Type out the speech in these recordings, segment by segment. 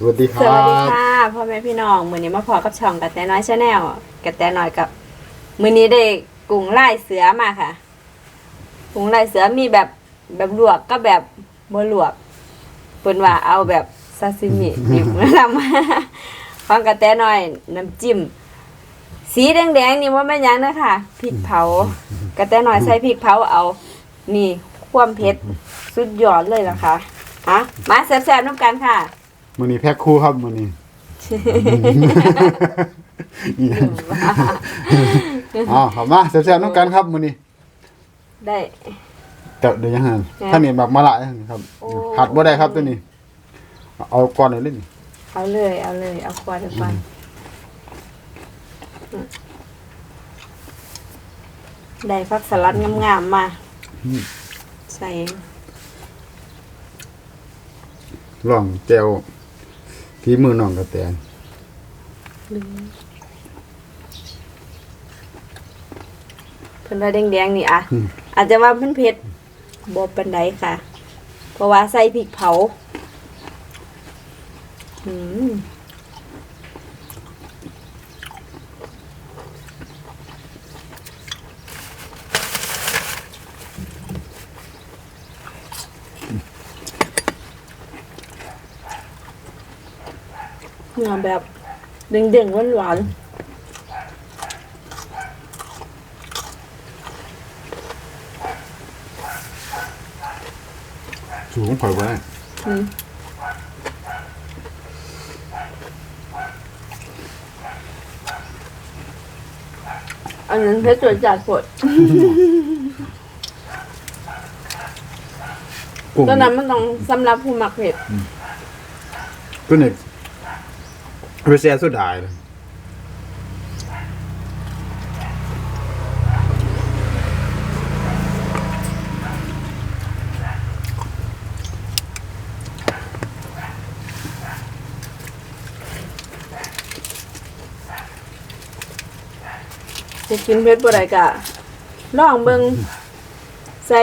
สวัสดีคสรัวัสดีบ ค่ะพ่อแม่พี่น้องมือนี้มาพอกับช่องกับแต่น้อยชาแนลกับแต่น้อยกับมือนี้ได้กุ้งไล่เสือมาค่ะกุ้งไล่เสือมีแบบแบบลวกก็แบบบ่ลวกเพิ่นว่าเอาแบบซาซิมินี่นำมาฟังกับแต่น้อยน้ำจิ้มสีแดงๆนี่ว่าแม่นหยังนะคะพริกเผากระแต่น้อยใส่พริกเผาเอา นี่ความเผ็ดสุดยอดเลยล่ะค่ะอะมาแซ่บๆน้ำกันค่ะ มือนี้แพ็คคู่ครับมือนี้อ๋อขอบมาแซ่บๆน้ำกันครับมือนี้ได้แต่เดี๋ยวยังไงแซ่บท่านนี่แบบมาละครับโอ้ หัดบ่ได้ครับตัวนี้ เอาก่อนเลยนี่เอาเลยเอาเลย เอาควายทุกวันได้ฟักสลัดงามๆมา ใส่ลองแจว ฝีมือน้องกระแตนเพิ่นว่าแดงๆนี่อะ อาจจะว่าเพิ่นเผ็ดบ่ปานใดค่ะ เพราะว่าใส่พริกเผา อืม นื้อแบบเด้งๆหวานๆสูงข่อยไว้อืมอันนั้นเพชรสวยจัดปวดกุ้งตอนนั้นมันต้องสำหรับผู้มักเผ็ดตัวนี้ ไปแซ่สุดดายเลยจะกินเพชรบ่ได้กะลองเบิ่งใส่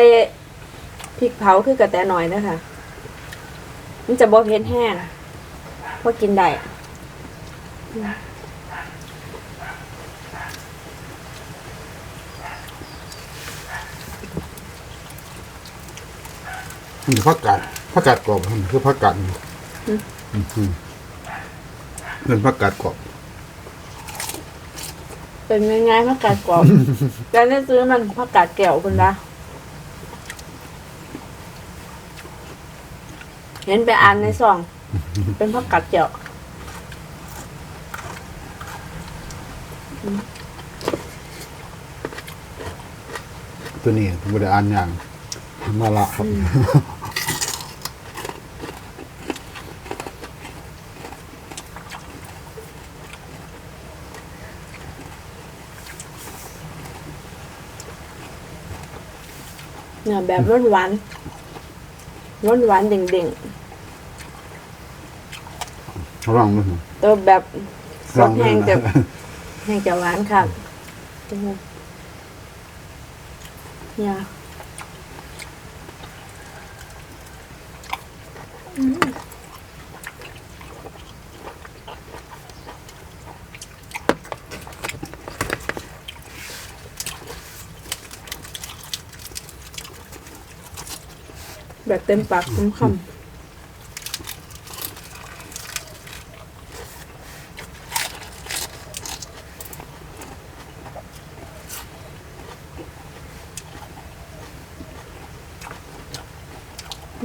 พริกเผาคือกระแตหน่อยนะคะมันจะบ่เผ็ดแห้งพอกินได้ นี่ผักกาดผักกาดกรอบครับคือผักกาดนี่อืมเป็นผักกาดกรอบเป็นง่ายๆผักกาดกรอบแต่ได้ซื้อมันผักกาดแก้วคุณละเห็นไปอ่านในซอง เป็นผักกาดแก้ว ตัวนี้บ่ได้อ่านอย่างมาละครับเนี่ยแบบร้อนหวานร้อนหวานๆเด่งลองดูสิๆตัวแบบสลอดงดูแห้งจะนะ แห้งจะหวานค่ะเนี่ยแบบเต็มปากเต็มคำ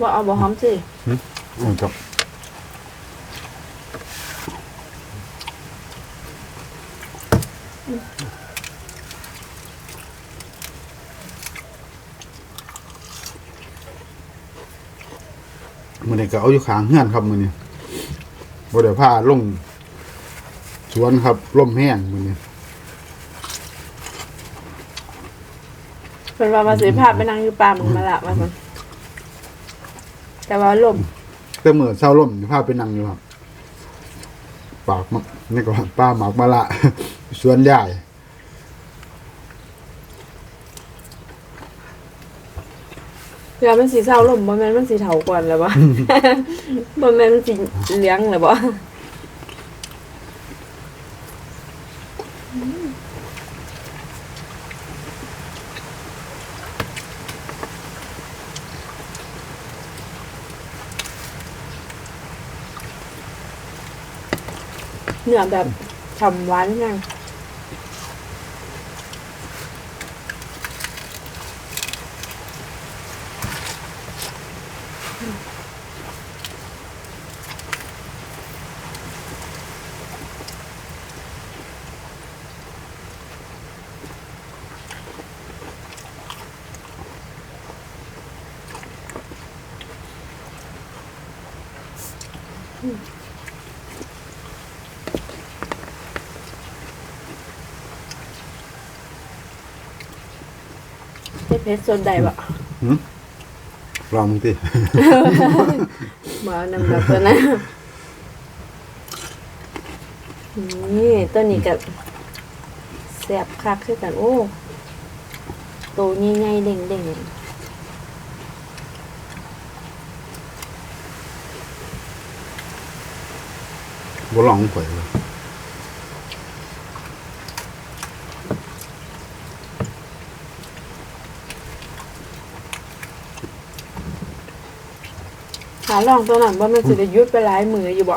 บ่เอาบ่หอมสิอืมครับมื้อนี้ก็เอาอยู่ข้างเฮือนครับมื้อนี้บ่ได้พาลงสวนครับลมแห้งมื้อนี้เป็นว่ามาสิภาพไปนั่งอยู่ป่ามึงมาละว่าซั่น แต่ว่าลมแต่มื้อเช้าลมสิพาไปนั่งอยู่ครับปากมักนี่ก็ป้าหมากมะละ สวนยายเรือมันสีเศร้าลมบ่แม่นมันสีเถาก่อนแล้วบ่ บ่แม่นมันสีเหลี้ยงแล้วบ่ เนื้อแบบฉ่ำหวานยังได้ เพชรสนใดบ่ลองมึงสิมาเอานำแบบตัวนั้นนี่ตัวนี้กับแสบคักคือกัน โอ้โตใหญ่ๆเด้งๆ บ่ลองข่อยเลย หาลองตัวนั้นว่ามันสิได้หยุดไปหลายมืออยู่บ่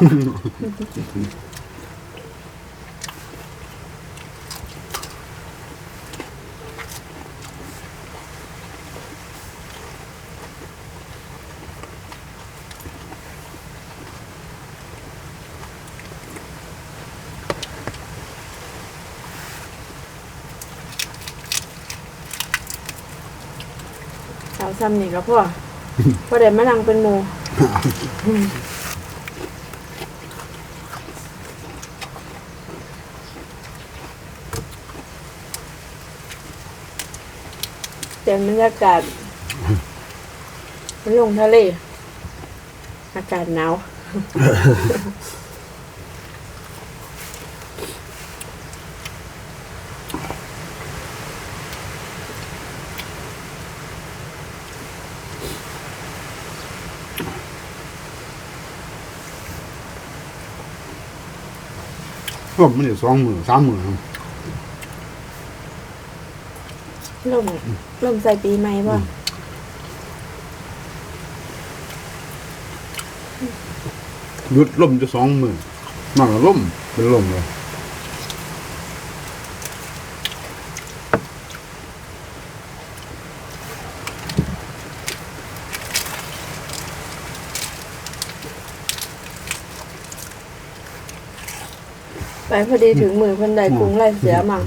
สาวซ้ำนี่ก็พ่อ พอได้มานั่งเป็นหมู เต็มบรรยากาศมันลงทะเล อากาศหนาว ร่มมันอยู่สองหมื่นสามหมื่นลมลมใส่ปีใหม่ป่ะหยุดล่มจะสองหมื่นนั่งล่มเป็นลมเลย ไปพอดีถึงมือคนใดกรุงไล่เสือมั่ง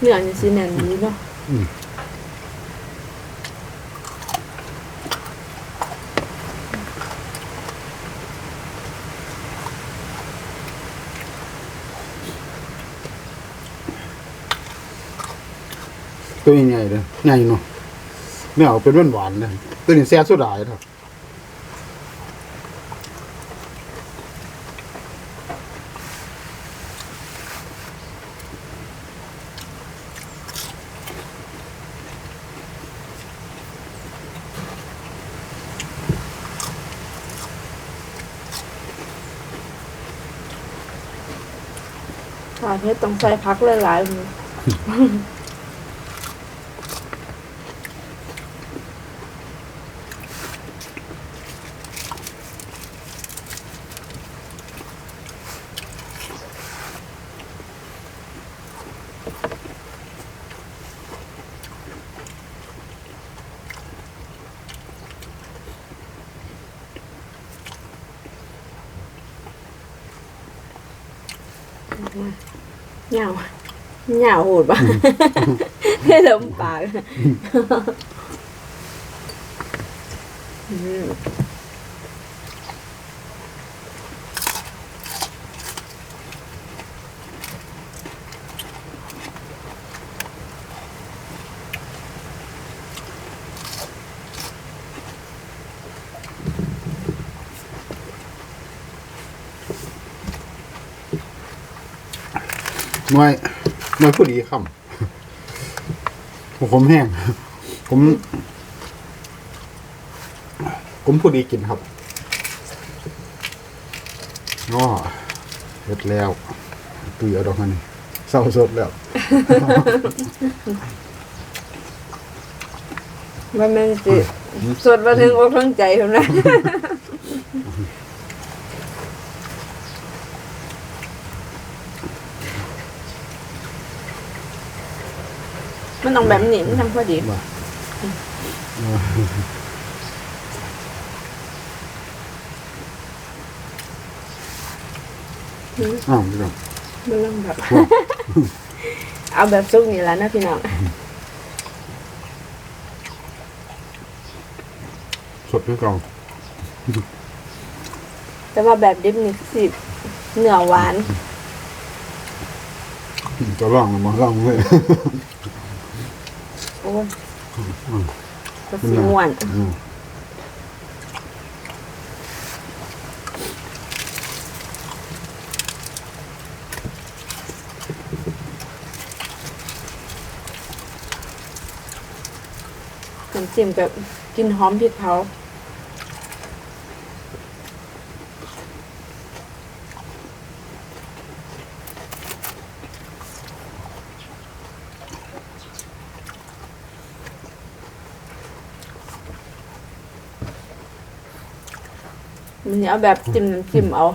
เหนื่อยนี่สิแน่นนี้เนาะ ตัวใหญ่ๆเลยใหญ่เนาะเนี่ยเอาเป็นหวานๆเลยตัวนี้แซ่บสุดหลายครับค่ะเพชรต้องใส่พักหลายๆ หยาหดบ้างให้ลมปากไว้ ยหน่วยผู้ดีคำผมแห้งผม ผมผู้ดีกินครับง้อเสร็จแล้วตุยเอาดอกมันนี่เศร้าสดแล้วมันแม่นสิสดมาถึงอกทั้งใจเท่านั้น มันต้องแบบนี้มันทำพอดีว่าอ้าวพี่น้องมันเริ่มแบบเอาแบบซุกนี่แหล้วนะพี่น้องสดด้วยกล่องแต่ว่าแบบดิบนี่สิเนื้อหวานจะลองมาลองเลยโอ้ย ก็สีม่วนอืมน้ำจิ้มกับกลินหอมพริกเผา มันจะเอาแบบจิ้มน้ำจิ้มเอา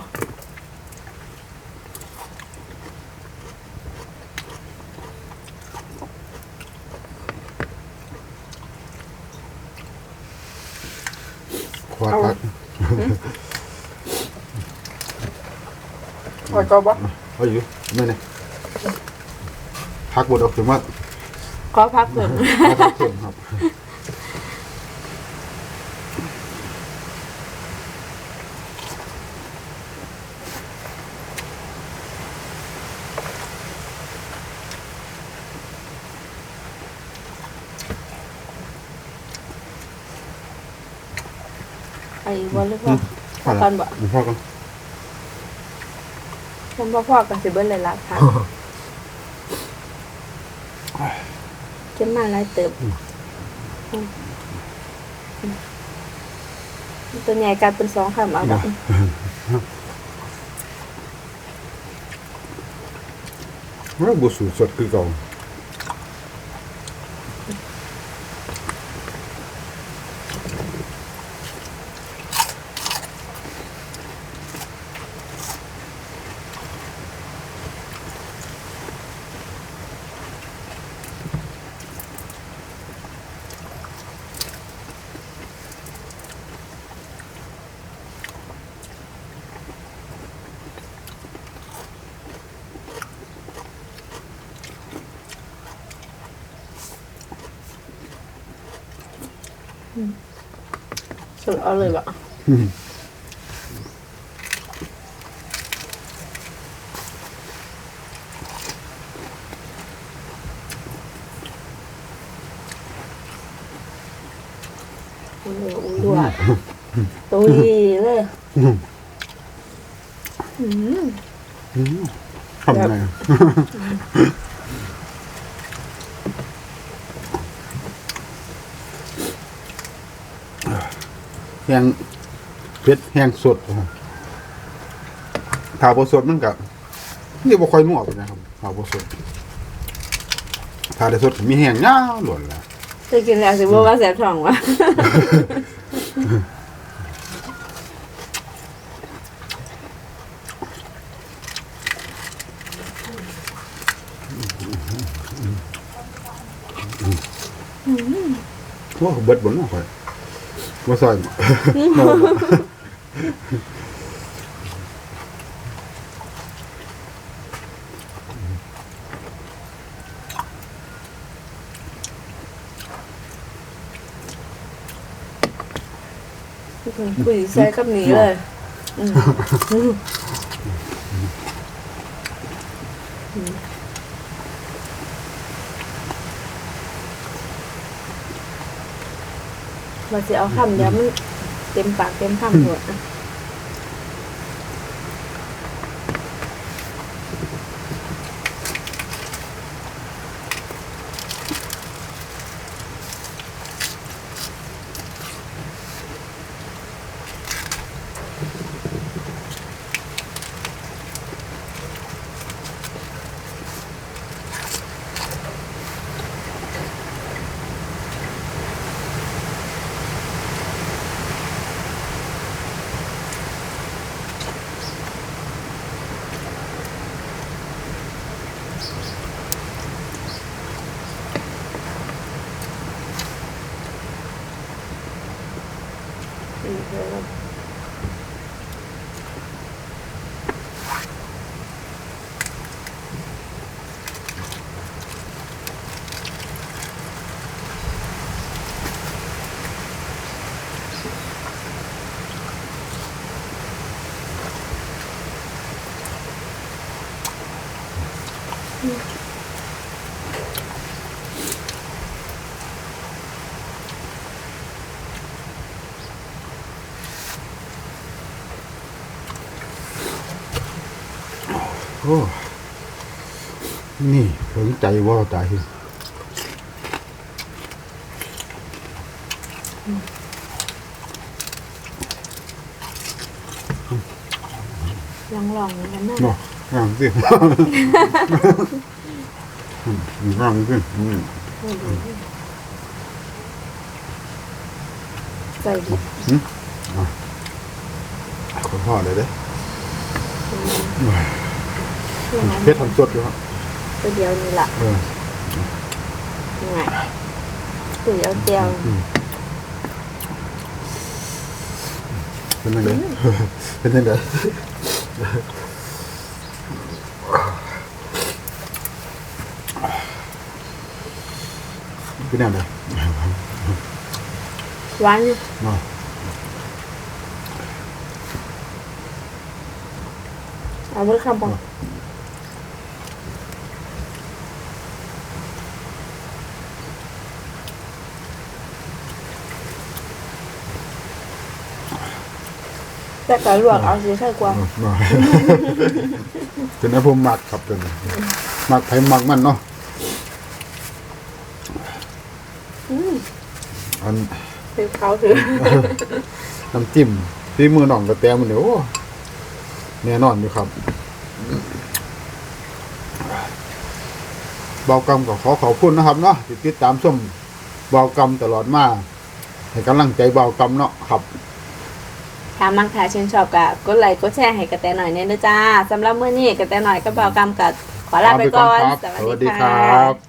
ควาตักพอจบปะเอาอยู่ไม่เนี่ยพักบดออกถึงว่าขอพักเพิ่มพักเพิ่มครับ ไอ้บอลเลยพ่อพอกันบ่พ่อกันผมบ่พ่อกันสิเบิ้ลเลยละค่ะเก็บมาหลายเติบอืมตัวใหญ่กลายเป็นสองคำเอาดอกว่าบุสูสดคือเก่า สุดเอาเลยบ่อืมโอ้โหดูอะตุยเลยอืมอืมทำไง แห้งเผ็ดแห้งสดครับถ้าบ่สดมันก็นี่บ่ค่อยนัวปานใดครับถ้าบ่สดถ้าได้สดก็มีแห้งยาวหล่นแล้วจะกินแล้วสิบ่ว่าแสบท้องวะว่าเบิดบนน่ะค่อย บ่ซอยบ่ปุยใส่กับนี้เลย มเราจะเอาคำเดียวมันเต็มปากเต็มคำหมดอะ โอ้นี่ถึงใจว่าใจลองลองๆกันนะเนาะร่างสิอืมร่างสิอืมใส่ดิขอพ่อเลยเด้ อเครื่องนั้นเพชรทำสดอยู่ครับตัวเดียวนี่แหละเออง่ายตัวเดียวเดียวเป็นยังไงเป็นยังไงเป็นยังไงหวานอยู่เนาะเอาเมื่อคำบอก แต่ก็ลวกเอาสิใช่กว่าเนาะเนาะเป็นไอ้ผมมักครับเป็นมักไผมักมันเนาะอืมอันคือเขาถือน้ำจิ้มที่มือหน่องกระแตมันเดี๋ยวโอ้แน่นอนอยู่ครับเบากรรมก็ขอขอบคุณนะครับเนาะที่ติดตามชมเบากรรมตลอดมาให้กำลังใจเบากรรมเนาะครับ ถ้ามักถ่ายชื่นชอบก็กดไลค์กดแชร์ให้กระแตหน่อยเนี่ยนะจ้าสำหรับมื้อนี้กระแตหน่อยก็เบากรรมกับขอลาไปก่อนลาไปก่อนครับสวัสดีครับ